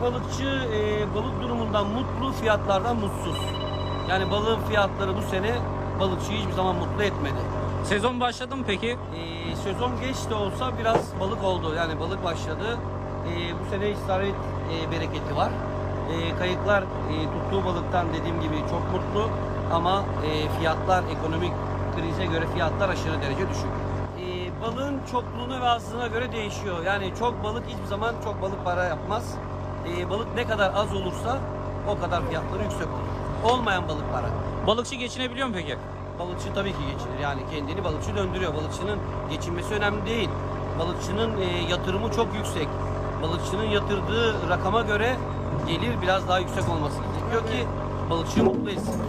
balıkçı e, balık durumundan mutlu, fiyatlardan mutsuz. Yani balığın fiyatları bu sene balıkçıyı hiçbir zaman mutlu etmedi. Sezon başladı mı peki? E, sezon geç de olsa biraz balık oldu. Yani balık başladı. E, bu sene istavrit e, bereketi var. E, kayıklar e, tuttuğu balıktan dediğim gibi çok mutlu ama e, fiyatlar ekonomik krize göre fiyatlar aşırı derece düşük. E, balığın çokluğuna ve azlığına göre değişiyor. Yani çok balık hiçbir zaman çok balık para yapmaz. E, balık ne kadar az olursa o kadar fiyatları yüksek olur. Olmayan balık para. Balıkçı geçinebiliyor mu peki? Balıkçı tabii ki geçinir. Yani kendini balıkçı döndürüyor. Balıkçının geçinmesi önemli değil. Balıkçının e, yatırımı çok yüksek. Balıkçının yatırdığı rakama göre gelir biraz daha yüksek olması gerekiyor ki balıkçıyı mutlu etsin.